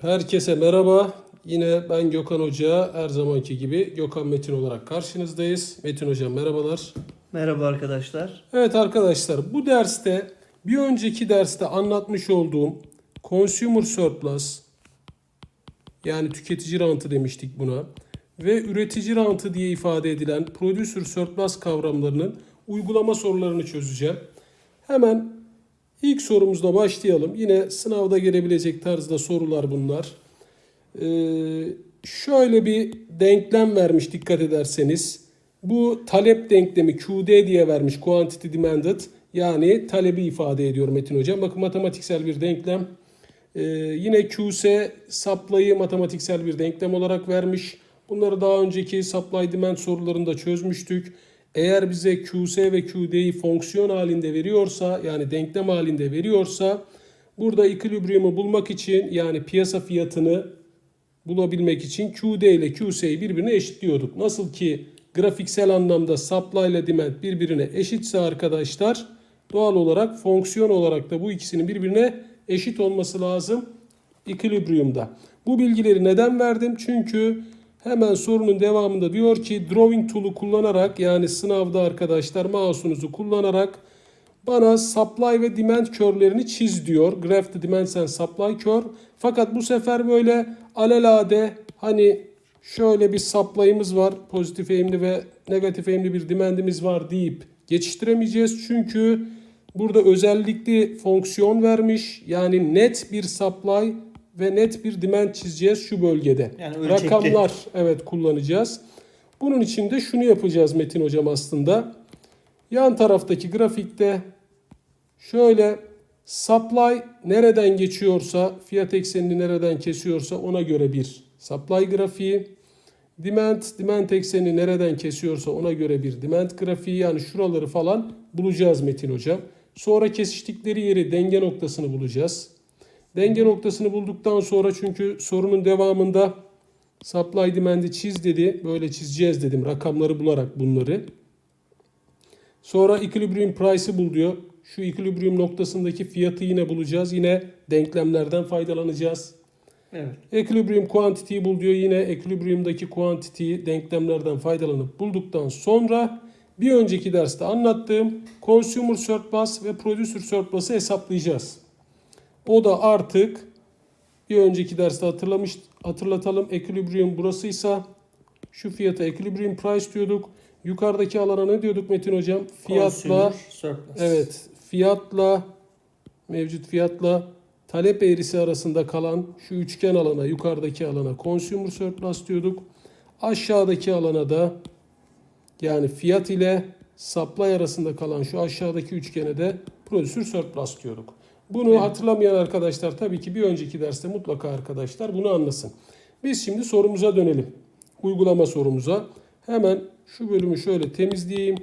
Herkese merhaba. Yine ben Gökhan Hoca. Her zamanki gibi Gökhan Metin olarak karşınızdayız. Metin Hocam merhabalar. Merhaba arkadaşlar. Evet arkadaşlar bu derste bir önceki derste anlatmış olduğum consumer surplus yani tüketici rantı demiştik buna ve üretici rantı diye ifade edilen producer surplus kavramlarının uygulama sorularını çözeceğim. Hemen ilk sorumuzla başlayalım. Yine sınavda gelebilecek tarzda sorular bunlar. Ee, şöyle bir denklem vermiş dikkat ederseniz. Bu talep denklemi QD diye vermiş. Quantity Demanded. Yani talebi ifade ediyor Metin Hocam. Bakın matematiksel bir denklem. Ee, yine QS supply'ı matematiksel bir denklem olarak vermiş. Bunları daha önceki supply demand sorularında çözmüştük. Eğer bize QS ve QD'yi fonksiyon halinde veriyorsa yani denklem halinde veriyorsa burada equilibrium'u bulmak için yani piyasa fiyatını bulabilmek için QD ile QS'yi birbirine eşitliyorduk. Nasıl ki grafiksel anlamda supply ile demand birbirine eşitse arkadaşlar doğal olarak fonksiyon olarak da bu ikisinin birbirine eşit olması lazım equilibrium'da. Bu bilgileri neden verdim? Çünkü hemen sorunun devamında diyor ki drawing tool'u kullanarak yani sınavda arkadaşlar mouse'unuzu kullanarak bana supply ve demand körlerini çiz diyor. Graph the demand and supply kör. Fakat bu sefer böyle alelade hani şöyle bir supply'ımız var. Pozitif eğimli ve negatif eğimli bir demandimiz var deyip geçiştiremeyeceğiz. Çünkü burada özellikli fonksiyon vermiş. Yani net bir supply ve net bir demand çizeceğiz şu bölgede. Yani ölçekli. Rakamlar evet kullanacağız. Bunun için de şunu yapacağız Metin hocam aslında. Yan taraftaki grafikte şöyle supply nereden geçiyorsa, fiyat eksenini nereden kesiyorsa ona göre bir supply grafiği. Demand, demand eksenini nereden kesiyorsa ona göre bir demand grafiği yani şuraları falan bulacağız Metin hocam. Sonra kesiştikleri yeri denge noktasını bulacağız. Denge noktasını bulduktan sonra çünkü sorunun devamında supply demand'i çiz dedi. Böyle çizeceğiz dedim rakamları bularak bunları. Sonra equilibrium price'ı bul diyor. Şu equilibrium noktasındaki fiyatı yine bulacağız. Yine denklemlerden faydalanacağız. Evet. Equilibrium quantity'yi bul diyor. Yine equilibrium'daki quantity'yi denklemlerden faydalanıp bulduktan sonra bir önceki derste anlattığım consumer surplus ve producer surplus'ı hesaplayacağız. O da artık bir önceki derste hatırlamış hatırlatalım. Equilibrium burasıysa şu fiyata equilibrium price diyorduk. Yukarıdaki alana ne diyorduk Metin hocam? Fiyatla. Evet, fiyatla mevcut fiyatla talep eğrisi arasında kalan şu üçgen alana, yukarıdaki alana consumer surplus diyorduk. Aşağıdaki alana da yani fiyat ile supply arasında kalan şu aşağıdaki üçgene de producer surplus diyorduk. Bunu Evet. hatırlamayan arkadaşlar tabii ki bir önceki derste mutlaka arkadaşlar bunu anlasın. Biz şimdi sorumuza dönelim. Uygulama sorumuza. Hemen şu bölümü şöyle temizleyeyim.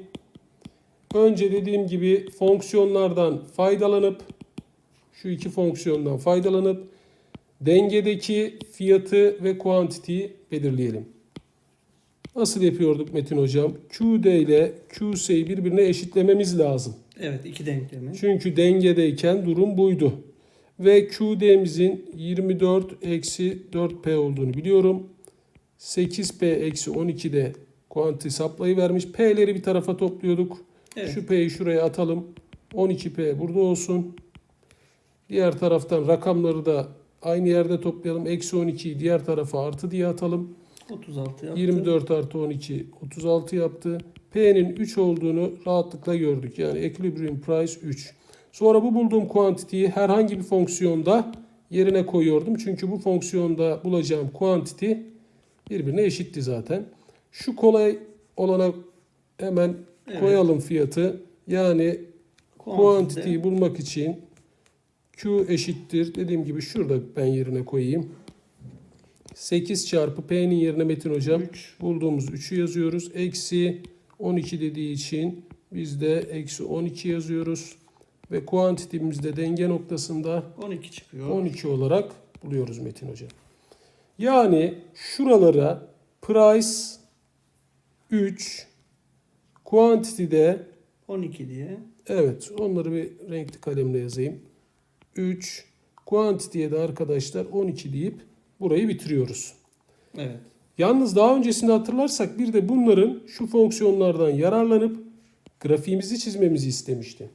Önce dediğim gibi fonksiyonlardan faydalanıp şu iki fonksiyondan faydalanıp dengedeki fiyatı ve kuantitiyi belirleyelim. Nasıl yapıyorduk Metin Hocam? QD ile QS'yi birbirine eşitlememiz lazım. Evet iki denklemi. Çünkü dengedeyken durum buydu. Ve QD'mizin 24 eksi 4P olduğunu biliyorum. 8P eksi 12'de quantity supply'ı vermiş. P'leri bir tarafa topluyorduk. Evet. Şu P'yi şuraya atalım. 12P burada olsun. Diğer taraftan rakamları da aynı yerde toplayalım. Eksi 12'yi diğer tarafa artı diye atalım. 36 yaptı. 24 artı 12 36 yaptı. P'nin 3 olduğunu rahatlıkla gördük. Yani equilibrium price 3. Sonra bu bulduğum quantity'yi herhangi bir fonksiyonda yerine koyuyordum. Çünkü bu fonksiyonda bulacağım quantity birbirine eşitti zaten. Şu kolay olana hemen Evet. koyalım fiyatı. Yani Quantity. quantity'yi bulmak için Q eşittir. Dediğim gibi şurada ben yerine koyayım. 8 çarpı P'nin yerine Metin Hocam Üç. bulduğumuz 3'ü yazıyoruz. Eksi 12 dediği için biz de eksi 12 yazıyoruz. Ve kuantity'miz de denge noktasında 12 çıkıyor. 12 olarak buluyoruz Metin Hocam. Yani şuralara price 3, quantity'de 12 diye. evet onları bir renkli kalemle yazayım. 3, Quantity'ye de arkadaşlar 12 deyip burayı bitiriyoruz. Evet. Yalnız daha öncesinde hatırlarsak bir de bunların şu fonksiyonlardan yararlanıp grafiğimizi çizmemizi istemişti.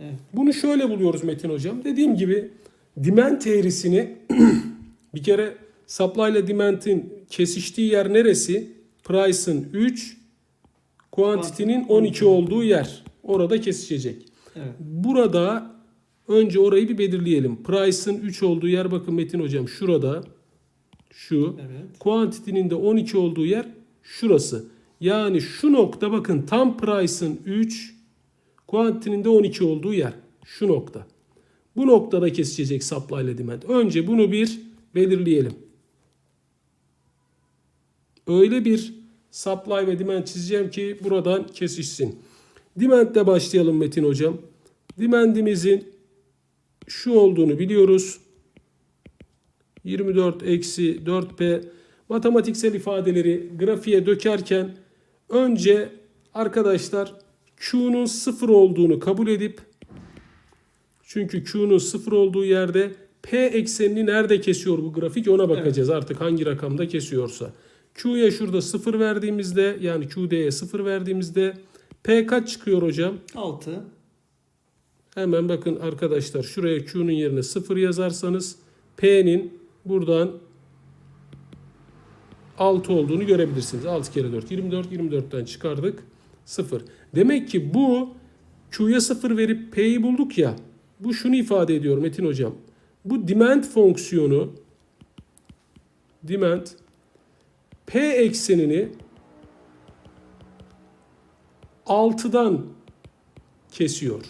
Evet. Bunu şöyle buluyoruz Metin Hocam. Dediğim gibi demand eğrisini bir kere supply ile demand'in kesiştiği yer neresi? Price'ın 3, quantity'nin 12 olduğu yer. Orada kesişecek. Evet. Burada önce orayı bir belirleyelim. Price'ın 3 olduğu yer bakın Metin Hocam şurada. Şu. Evet. Quantity'nin de 12 olduğu yer şurası. Yani şu nokta bakın tam price'ın 3, quantity'nin de 12 olduğu yer. Şu nokta. Bu noktada kesişecek supply ile demand. Önce bunu bir belirleyelim. Öyle bir supply ve demand çizeceğim ki buradan kesişsin. Demand'le başlayalım Metin hocam. Demand'imizin şu olduğunu biliyoruz. 24 eksi 4p matematiksel ifadeleri grafiğe dökerken önce arkadaşlar Q'nun sıfır olduğunu kabul edip çünkü Q'nun sıfır olduğu yerde P eksenini nerede kesiyor bu grafik ona bakacağız artık hangi rakamda kesiyorsa. Q'ya şurada sıfır verdiğimizde yani QD'ye sıfır verdiğimizde P kaç çıkıyor hocam? 6. Hemen bakın arkadaşlar şuraya Q'nun yerine 0 yazarsanız P'nin buradan 6 olduğunu görebilirsiniz. 6 kere 4 24 24'ten çıkardık 0. Demek ki bu Q'ya 0 verip P'yi bulduk ya. Bu şunu ifade ediyor Metin hocam. Bu demand fonksiyonu demand P eksenini 6'dan kesiyor.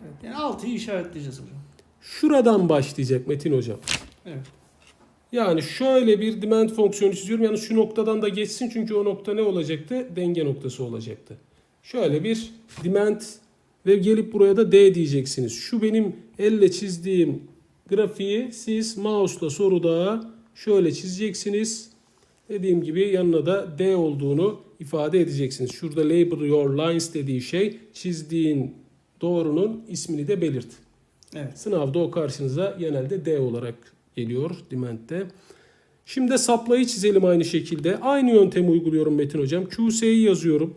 Evet. Yani 6'yı işaretleyeceğiz hocam. Şuradan başlayacak Metin hocam. Evet. Yani şöyle bir demand fonksiyonu çiziyorum. Yani şu noktadan da geçsin çünkü o nokta ne olacaktı? Denge noktası olacaktı. Şöyle bir demand ve gelip buraya da D diyeceksiniz. Şu benim elle çizdiğim grafiği siz mouse'la soruda şöyle çizeceksiniz. Dediğim gibi yanına da D olduğunu ifade edeceksiniz. Şurada label your lines dediği şey çizdiğin doğrunun ismini de belirt. Evet. Sınavda o karşınıza genelde D olarak geliyor demand'de. Şimdi supply'ı çizelim aynı şekilde. Aynı yöntemi uyguluyorum Metin Hocam. QS'yi yazıyorum.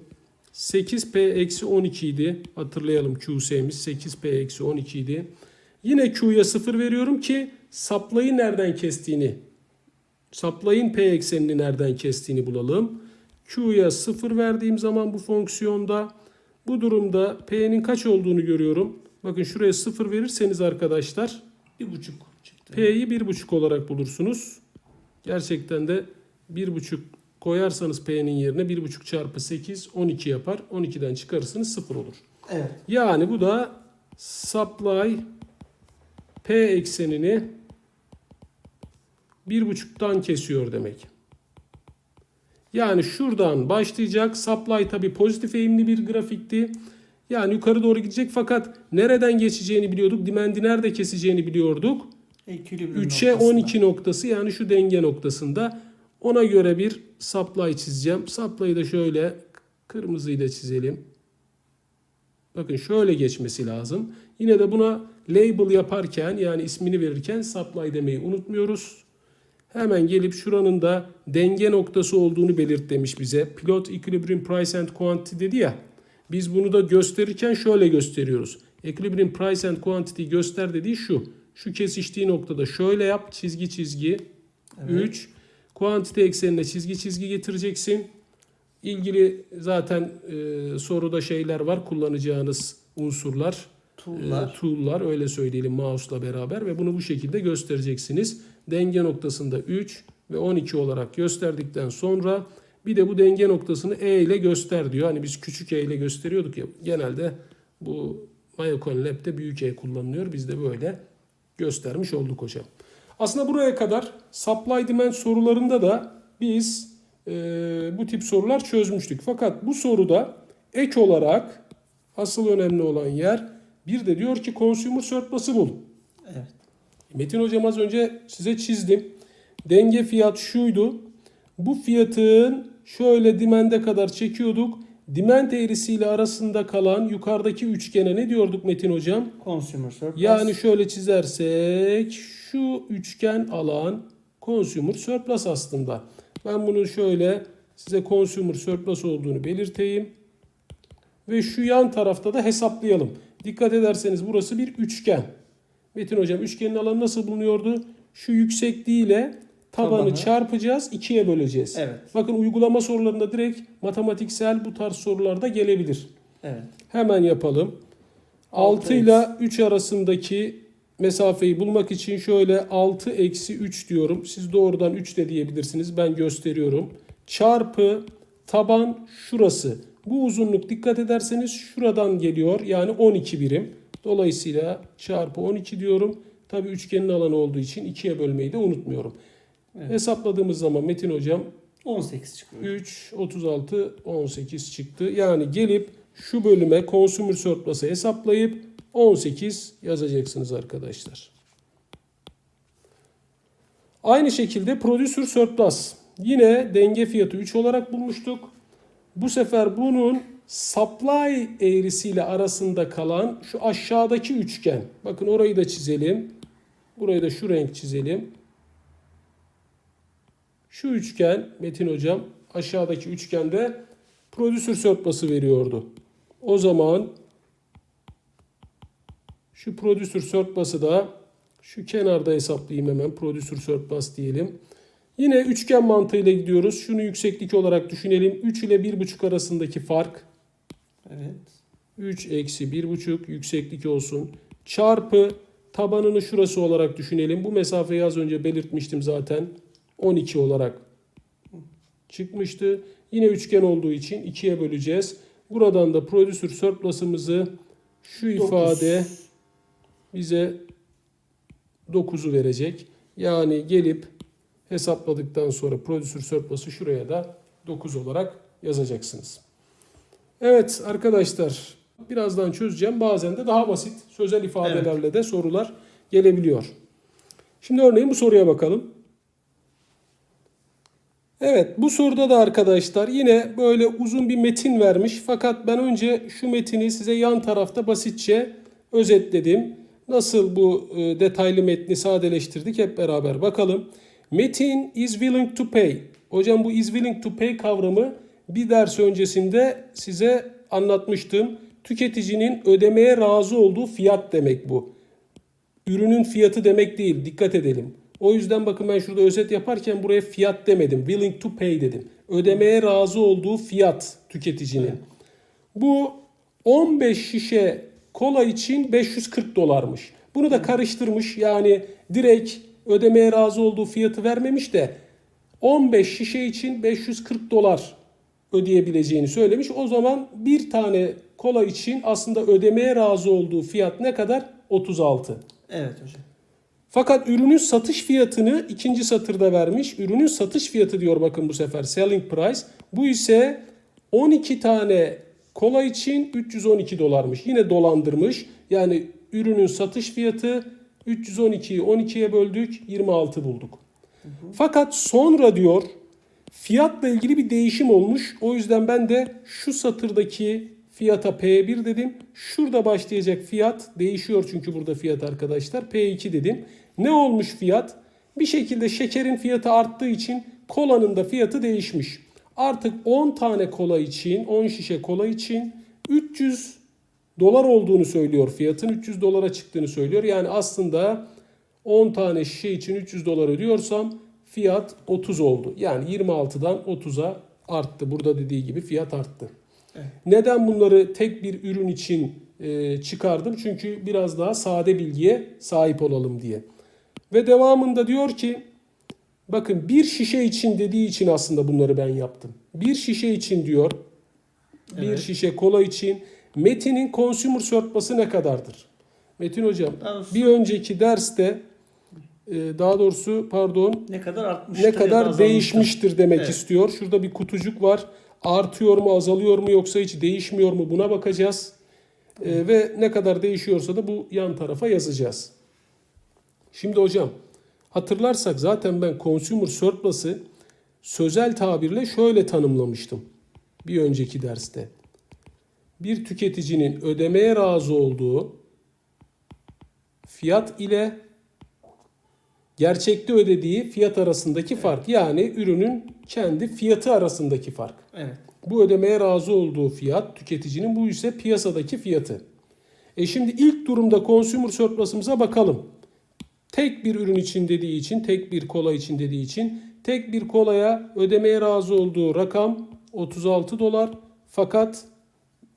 8P-12 idi. Hatırlayalım QS'miz 8P-12 idi. Yine Q'ya 0 veriyorum ki supply'ı nereden kestiğini, supply'ın P eksenini nereden kestiğini bulalım. Q'ya 0 verdiğim zaman bu fonksiyonda bu durumda P'nin kaç olduğunu görüyorum. Bakın şuraya 0 verirseniz arkadaşlar 1,5 çıktı. P'yi 1,5 olarak bulursunuz. Gerçekten de 1,5 koyarsanız P'nin yerine 1,5 çarpı 8 12 yapar. 12'den çıkarırsınız 0 olur. Evet. Yani bu da supply P eksenini 1,5'tan kesiyor demek. Yani şuradan başlayacak. Supply tabi pozitif eğimli bir grafikti. Yani yukarı doğru gidecek fakat nereden geçeceğini biliyorduk. Demand'i nerede keseceğini biliyorduk. Ekilibrium 3'e noktasında. 12 noktası yani şu denge noktasında. Ona göre bir supply çizeceğim. Supply'ı da şöyle kırmızıyla çizelim. Bakın şöyle geçmesi lazım. Yine de buna label yaparken yani ismini verirken supply demeyi unutmuyoruz. Hemen gelip şuranın da denge noktası olduğunu belirt demiş bize. Pilot Equilibrium Price and Quantity dedi ya. Biz bunu da gösterirken şöyle gösteriyoruz. Equilibrium Price and Quantity göster dediği şu. Şu kesiştiği noktada şöyle yap. Çizgi çizgi. Evet. 3. Quantity eksenine çizgi çizgi getireceksin. İlgili zaten e, soruda şeyler var. Kullanacağınız unsurlar. Tool'lar. E, tool'lar öyle söyleyelim mouse'la beraber ve bunu bu şekilde göstereceksiniz. Denge noktasında 3 ve 12 olarak gösterdikten sonra bir de bu denge noktasını E ile göster diyor. Hani biz küçük E ile gösteriyorduk ya genelde bu Mayocon Lab'de büyük E kullanılıyor. Biz de böyle göstermiş olduk hocam. Aslında buraya kadar supply demand sorularında da biz e, bu tip sorular çözmüştük. Fakat bu soruda ek olarak asıl önemli olan yer bir de diyor ki consumer surplus'ı bul. Evet. Metin hocam az önce size çizdim. Denge fiyat şuydu. Bu fiyatın şöyle dimende kadar çekiyorduk. Demand eğrisiyle arasında kalan yukarıdaki üçgene ne diyorduk Metin hocam? Consumer surplus. Yani şöyle çizersek şu üçgen alan consumer surplus aslında. Ben bunu şöyle size consumer surplus olduğunu belirteyim. Ve şu yan tarafta da hesaplayalım. Dikkat ederseniz burası bir üçgen. Metin hocam üçgenin alanı nasıl bulunuyordu? Şu yüksekliğiyle tabanı Tabanı. çarpacağız, ikiye böleceğiz. Evet. Bakın uygulama sorularında direkt matematiksel bu tarz sorularda gelebilir. Evet. Hemen yapalım. Altı 6 ile 3 arasındaki mesafeyi bulmak için şöyle 6 eksi 3 diyorum. Siz doğrudan 3 de diyebilirsiniz. Ben gösteriyorum. Çarpı taban şurası. Bu uzunluk dikkat ederseniz şuradan geliyor. Yani 12 birim. Dolayısıyla çarpı 12 diyorum. Tabi üçgenin alanı olduğu için 2'ye bölmeyi de unutmuyorum. Evet. Hesapladığımız zaman Metin hocam 18 çıkıyor. 3, 36, 18 çıktı. Yani gelip şu bölüme consumer surplus'ı hesaplayıp 18 yazacaksınız arkadaşlar. Aynı şekilde producer surplus. Yine denge fiyatı 3 olarak bulmuştuk. Bu sefer bunun supply eğrisiyle arasında kalan şu aşağıdaki üçgen. Bakın orayı da çizelim. Burayı da şu renk çizelim. Şu üçgen Metin hocam aşağıdaki üçgende prodüsür surplus'ı veriyordu. O zaman şu prodüsür surplus'ı da şu kenarda hesaplayayım hemen. Prodüsür surplus diyelim. Yine üçgen mantığıyla gidiyoruz. Şunu yükseklik olarak düşünelim. 3 ile 1,5 arasındaki fark Evet. 3 eksi 1,5 yükseklik olsun. Çarpı tabanını şurası olarak düşünelim. Bu mesafeyi az önce belirtmiştim zaten. 12 olarak çıkmıştı. Yine üçgen olduğu için 2'ye böleceğiz. Buradan da prodüsür surplus'ımızı şu ifade bize 9'u verecek. Yani gelip hesapladıktan sonra prodüsür surplus'ı şuraya da 9 olarak yazacaksınız. Evet arkadaşlar birazdan çözeceğim. Bazen de daha basit sözel ifadelerle de sorular gelebiliyor. Şimdi örneğin bu soruya bakalım. Evet bu soruda da arkadaşlar yine böyle uzun bir metin vermiş. Fakat ben önce şu metini size yan tarafta basitçe özetledim. Nasıl bu e, detaylı metni sadeleştirdik hep beraber bakalım. Metin is willing to pay. Hocam bu is willing to pay kavramı bir ders öncesinde size anlatmıştım. Tüketicinin ödemeye razı olduğu fiyat demek bu. Ürünün fiyatı demek değil. Dikkat edelim. O yüzden bakın ben şurada özet yaparken buraya fiyat demedim. Willing to pay dedim. Ödemeye razı olduğu fiyat tüketicinin. Bu 15 şişe kola için 540 dolarmış. Bunu da karıştırmış. Yani direkt ödemeye razı olduğu fiyatı vermemiş de 15 şişe için 540 dolar ödeyebileceğini söylemiş. O zaman bir tane kola için aslında ödemeye razı olduğu fiyat ne kadar? 36. Evet hocam. Fakat ürünün satış fiyatını ikinci satırda vermiş. Ürünün satış fiyatı diyor bakın bu sefer selling price. Bu ise 12 tane kola için 312 dolarmış. Yine dolandırmış. Yani ürünün satış fiyatı 312'yi 12'ye böldük 26 bulduk. Fakat sonra diyor fiyatla ilgili bir değişim olmuş. O yüzden ben de şu satırdaki fiyata P1 dedim. Şurada başlayacak fiyat değişiyor çünkü burada fiyat arkadaşlar. P2 dedim. Ne olmuş fiyat? Bir şekilde şekerin fiyatı arttığı için kolanın da fiyatı değişmiş. Artık 10 tane kola için, 10 şişe kola için 300 dolar olduğunu söylüyor fiyatın. 300 dolara çıktığını söylüyor. Yani aslında 10 tane şişe için 300 dolar ödüyorsam fiyat 30 oldu. Yani 26'dan 30'a arttı. Burada dediği gibi fiyat arttı. Evet. Neden bunları tek bir ürün için e, çıkardım? Çünkü biraz daha sade bilgiye sahip olalım diye. Ve devamında diyor ki bakın bir şişe için dediği için aslında bunları ben yaptım. Bir şişe için diyor. Bir Evet. şişe kola için Metin'in consumer surplus'ı ne kadardır? Metin hocam bir önceki derste e, daha doğrusu pardon ne kadar artmıştır ne kadar değişmiştir demek Evet. istiyor. Şurada bir kutucuk var. Artıyor mu, azalıyor mu yoksa hiç değişmiyor mu buna bakacağız. Ee, ve ne kadar değişiyorsa da bu yan tarafa yazacağız. Şimdi hocam hatırlarsak zaten ben consumer surplus'ı sözel tabirle şöyle tanımlamıştım. Bir önceki derste. Bir tüketicinin ödemeye razı olduğu fiyat ile gerçekte ödediği fiyat arasındaki fark. Yani ürünün kendi fiyatı arasındaki fark. Evet. Bu ödemeye razı olduğu fiyat tüketicinin bu ise piyasadaki fiyatı. E şimdi ilk durumda consumer surplus'ımıza bakalım. Tek bir ürün için dediği için, tek bir kola için dediği için tek bir kolaya ödemeye razı olduğu rakam 36 dolar. Fakat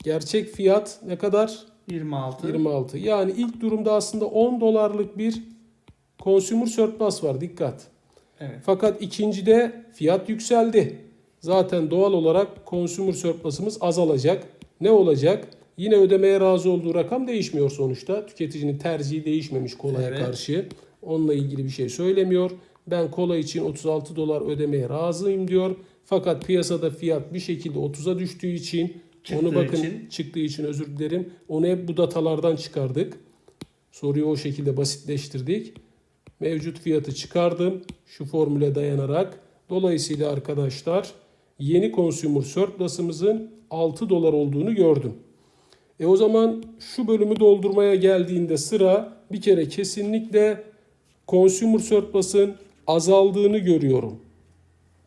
gerçek fiyat ne kadar? 26. 26. Yani ilk durumda aslında 10 dolarlık bir consumer surplus var. Dikkat. Evet. Fakat ikincide fiyat yükseldi. Zaten doğal olarak consumer surplus'ımız azalacak. Ne olacak? Yine ödemeye razı olduğu rakam değişmiyor sonuçta. Tüketicinin tercihi değişmemiş kolaya Evet. karşı. Onunla ilgili bir şey söylemiyor. Ben kola için 36 dolar ödemeye razıyım diyor. Fakat piyasada fiyat bir şekilde 30'a düştüğü için Çıktığı onu bakın için. çıktığı için özür dilerim. Onu hep bu datalardan çıkardık. Soruyu o şekilde basitleştirdik. Mevcut fiyatı çıkardım şu formüle dayanarak. Dolayısıyla arkadaşlar yeni consumer surplus'ımızın 6 dolar olduğunu gördüm. E o zaman şu bölümü doldurmaya geldiğinde sıra bir kere kesinlikle consumer surplus'ın azaldığını görüyorum.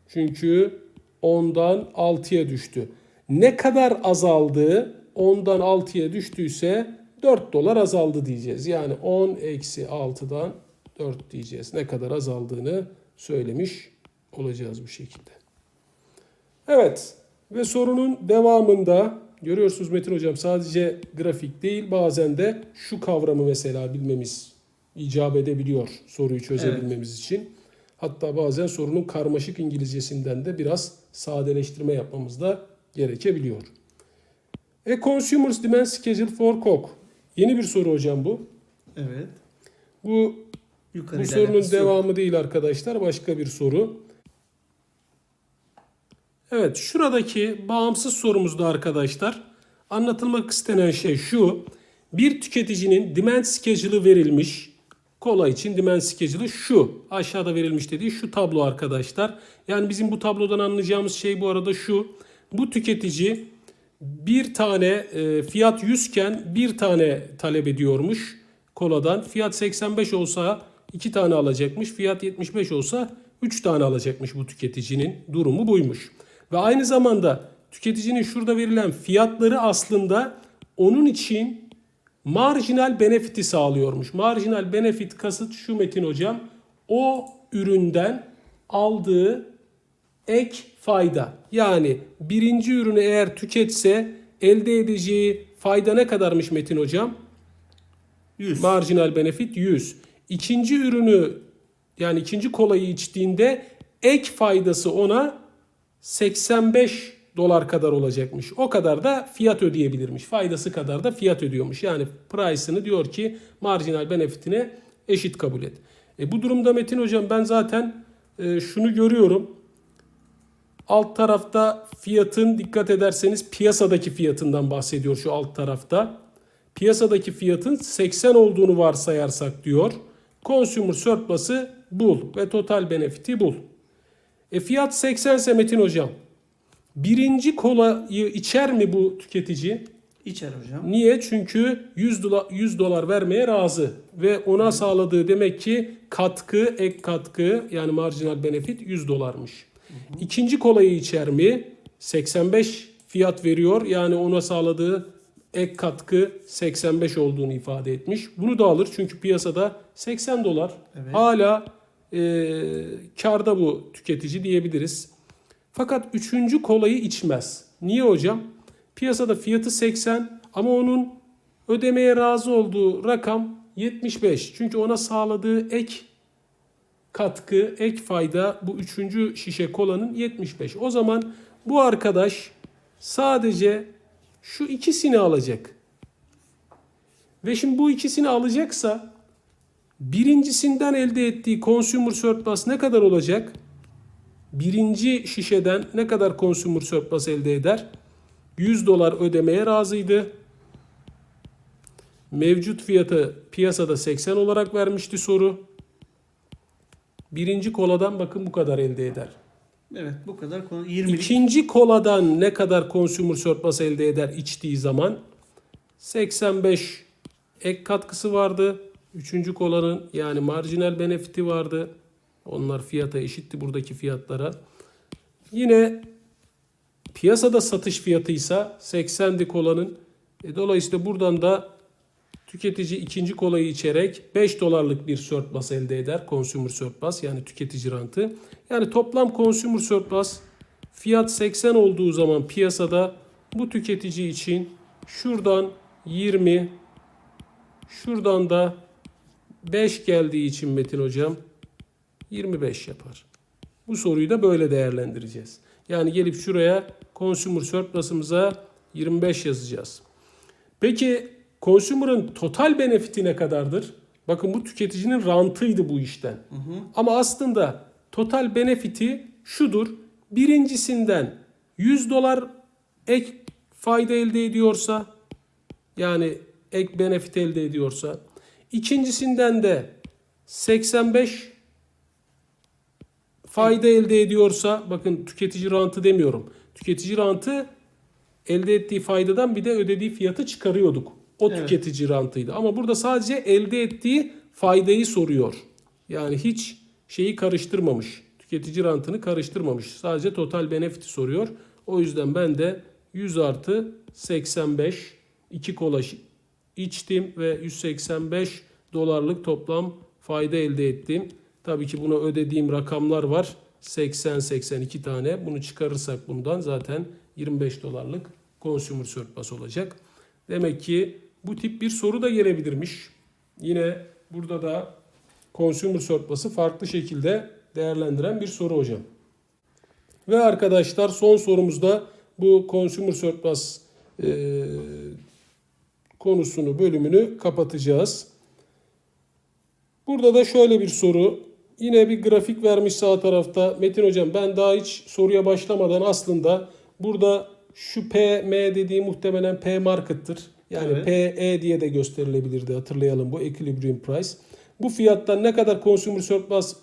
Çünkü 10'dan 6'ya düştü. Ne kadar azaldı? 10'dan 6'ya düştüyse 4 dolar azaldı diyeceğiz. Yani 10 eksi 6'dan 4 diyeceğiz. Ne kadar azaldığını söylemiş olacağız bu şekilde. Evet ve sorunun devamında görüyorsunuz Metin Hocam sadece grafik değil bazen de şu kavramı mesela bilmemiz icap edebiliyor soruyu çözebilmemiz için. Hatta bazen sorunun karmaşık İngilizcesinden de biraz sadeleştirme yapmamız da gerekebiliyor. A Consumer's Demand Schedule for Coke. Yeni bir soru hocam bu. Evet. Bu Yukarı bu sorunun alakası yok. devamı değil arkadaşlar. Başka bir soru. Evet şuradaki bağımsız sorumuzda arkadaşlar anlatılmak istenen şey şu. Bir tüketicinin demand schedule'ı verilmiş. Kola için demand schedule'ı şu. Aşağıda verilmiş dediği şu tablo arkadaşlar. Yani bizim bu tablodan anlayacağımız şey bu arada şu. Bu tüketici bir tane e, fiyat 100 iken bir tane talep ediyormuş koladan. Fiyat 85 olsa 2 tane alacakmış. Fiyat 75 olsa 3 tane alacakmış bu tüketicinin durumu buymuş. Ve aynı zamanda tüketicinin şurada verilen fiyatları aslında onun için marjinal benefiti sağlıyormuş. Marjinal benefit kasıt şu Metin hocam. O üründen aldığı ek fayda. Yani birinci ürünü eğer tüketse elde edeceği fayda ne kadarmış Metin hocam? 100. Marjinal benefit 100. İkinci ürünü yani ikinci kolayı içtiğinde ek faydası ona 85 dolar kadar olacakmış. O kadar da fiyat ödeyebilirmiş. Faydası kadar da fiyat ödüyormuş. Yani price'ını diyor ki marjinal benefitine eşit kabul et. E bu durumda Metin hocam ben zaten e, şunu görüyorum. Alt tarafta fiyatın dikkat ederseniz piyasadaki fiyatından bahsediyor şu alt tarafta. Piyasadaki fiyatın 80 olduğunu varsayarsak diyor. Consumer surplus'ı bul ve total benefit'i bul. E fiyat 80 ise Metin hocam. Birinci kolayı içer mi bu tüketici? İçer hocam. Niye? Çünkü 100 dolar, 100 dolar vermeye razı ve ona sağladığı demek ki katkı, ek katkı yani marjinal benefit 100 dolarmış. İkinci kolayı içer mi? 85 fiyat veriyor yani ona sağladığı ek katkı 85 olduğunu ifade etmiş. Bunu da alır çünkü piyasada 80 dolar. Evet. Hala e, karda bu tüketici diyebiliriz. Fakat üçüncü kolayı içmez. Niye hocam? Piyasada fiyatı 80 ama onun ödemeye razı olduğu rakam 75. Çünkü ona sağladığı ek katkı, ek fayda bu üçüncü şişe kolanın 75. O zaman bu arkadaş sadece şu ikisini alacak. Ve şimdi bu ikisini alacaksa birincisinden elde ettiği consumer surplus ne kadar olacak? Birinci şişeden ne kadar consumer surplus elde eder? 100 dolar ödemeye razıydı. Mevcut fiyatı piyasada 80 olarak vermişti soru. Birinci koladan bakın bu kadar elde eder. Evet bu kadar konu 20'lik. İkinci koladan ne kadar consumer surplus elde eder içtiği zaman? 85 ek katkısı vardı. Üçüncü kolanın yani marjinal benefiti vardı. Onlar fiyata eşitti buradaki fiyatlara. Yine piyasada satış fiyatıysa 80'di kolanın. E, dolayısıyla buradan da tüketici ikinci kolayı içerek 5 dolarlık bir surplus elde eder. Consumer surplus yani tüketici rantı. Yani toplam consumer surplus fiyat 80 olduğu zaman piyasada bu tüketici için şuradan 20 şuradan da 5 geldiği için Metin hocam 25 yapar. Bu soruyu da böyle değerlendireceğiz. Yani gelip şuraya consumer surplus'ımıza 25 yazacağız. Peki consumer'ın total benefiti ne kadardır? Bakın bu tüketicinin rantıydı bu işten. Ama aslında total benefiti şudur. Birincisinden 100 dolar ek fayda elde ediyorsa yani ek benefit elde ediyorsa ikincisinden de 85 fayda elde ediyorsa bakın tüketici rantı demiyorum. Tüketici rantı elde ettiği faydadan bir de ödediği fiyatı çıkarıyorduk. O Evet. tüketici rantıydı. Ama burada sadece elde ettiği faydayı soruyor. Yani hiç şeyi karıştırmamış. Tüketici rantını karıştırmamış. Sadece total benefiti soruyor. O yüzden ben de 100 artı 85 iki kola şi- içtim ve 185 dolarlık toplam fayda elde ettim. Tabii ki buna ödediğim rakamlar var. 80-82 tane. Bunu çıkarırsak bundan zaten 25 dolarlık consumer surplus olacak. Demek ki bu tip bir soru da gelebilirmiş. Yine burada da consumer surplus'ı farklı şekilde değerlendiren bir soru hocam. Ve arkadaşlar son sorumuzda bu consumer surplus e, konusunu bölümünü kapatacağız. Burada da şöyle bir soru. Yine bir grafik vermiş sağ tarafta. Metin hocam ben daha hiç soruya başlamadan aslında burada şu PM dediği muhtemelen P market'tır. Yani Evet. PE diye de gösterilebilirdi hatırlayalım bu equilibrium price. Bu fiyattan ne kadar consumer surplus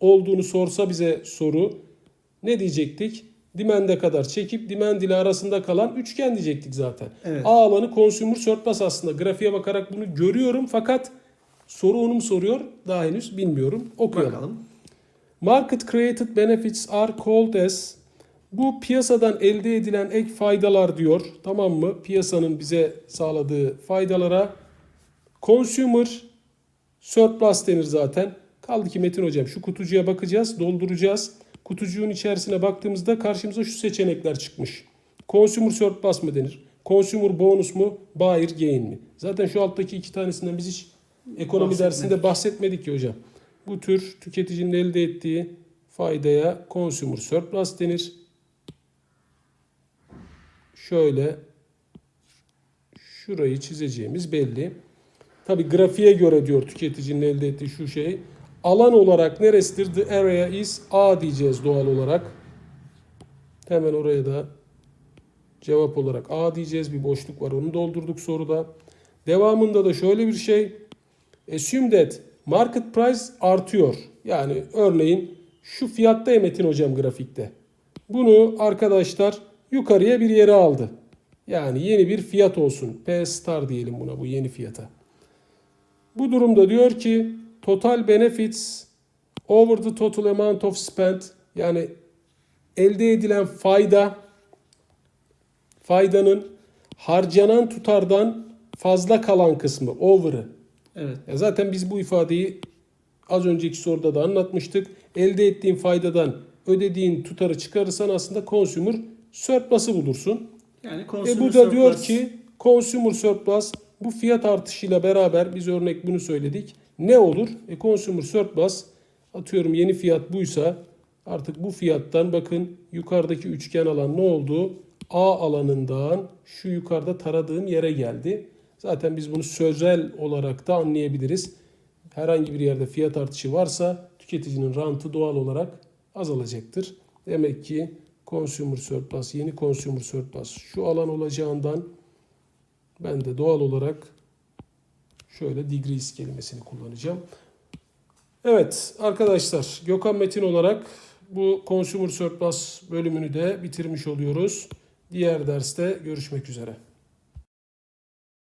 olduğunu sorsa bize soru ne diyecektik? Demand'e kadar çekip demand ile arasında kalan üçgen diyecektik zaten. Evet. A alanı consumer surplus aslında. Grafiğe bakarak bunu görüyorum fakat soru onu mu soruyor? Daha henüz bilmiyorum. Okuyalım. Bakalım. Market created benefits are called as bu piyasadan elde edilen ek faydalar diyor. Tamam mı? Piyasanın bize sağladığı faydalara consumer surplus denir zaten. Kaldı ki Metin hocam şu kutucuya bakacağız, dolduracağız. Kutucuğun içerisine baktığımızda karşımıza şu seçenekler çıkmış. Consumer surplus mı denir? Consumer bonus mu? Buyer gain mi? Zaten şu alttaki iki tanesinden biz hiç ekonomi Bahsetmedik. dersinde bahsetmedik ki hocam. Bu tür tüketicinin elde ettiği faydaya consumer surplus denir. Şöyle şurayı çizeceğimiz belli. Tabi grafiğe göre diyor tüketicinin elde ettiği şu şey. Alan olarak neresidir? The area is A diyeceğiz doğal olarak. Hemen oraya da cevap olarak A diyeceğiz. Bir boşluk var onu doldurduk soruda. Devamında da şöyle bir şey. Assume that market price artıyor. Yani örneğin şu fiyatta Metin hocam grafikte. Bunu arkadaşlar yukarıya bir yere aldı. Yani yeni bir fiyat olsun. P star diyelim buna bu yeni fiyata. Bu durumda diyor ki total benefits over the total amount of spent yani elde edilen fayda faydanın harcanan tutardan fazla kalan kısmı over'ı. Evet. Ya zaten biz bu ifadeyi az önceki soruda da anlatmıştık. Elde ettiğin faydadan ödediğin tutarı çıkarırsan aslında consumer surplus'ı bulursun. Yani E bu da diyor surplus- ki consumer surplus bu fiyat artışıyla beraber biz örnek bunu söyledik. Ne olur? E consumer surplus atıyorum yeni fiyat buysa artık bu fiyattan bakın yukarıdaki üçgen alan ne oldu? A alanından şu yukarıda taradığım yere geldi. Zaten biz bunu sözel olarak da anlayabiliriz. Herhangi bir yerde fiyat artışı varsa tüketicinin rantı doğal olarak azalacaktır. Demek ki consumer surplus, yeni consumer surplus şu alan olacağından ben de doğal olarak şöyle degrees kelimesini kullanacağım. Evet arkadaşlar Gökhan Metin olarak bu consumer surplus bölümünü de bitirmiş oluyoruz. Diğer derste görüşmek üzere.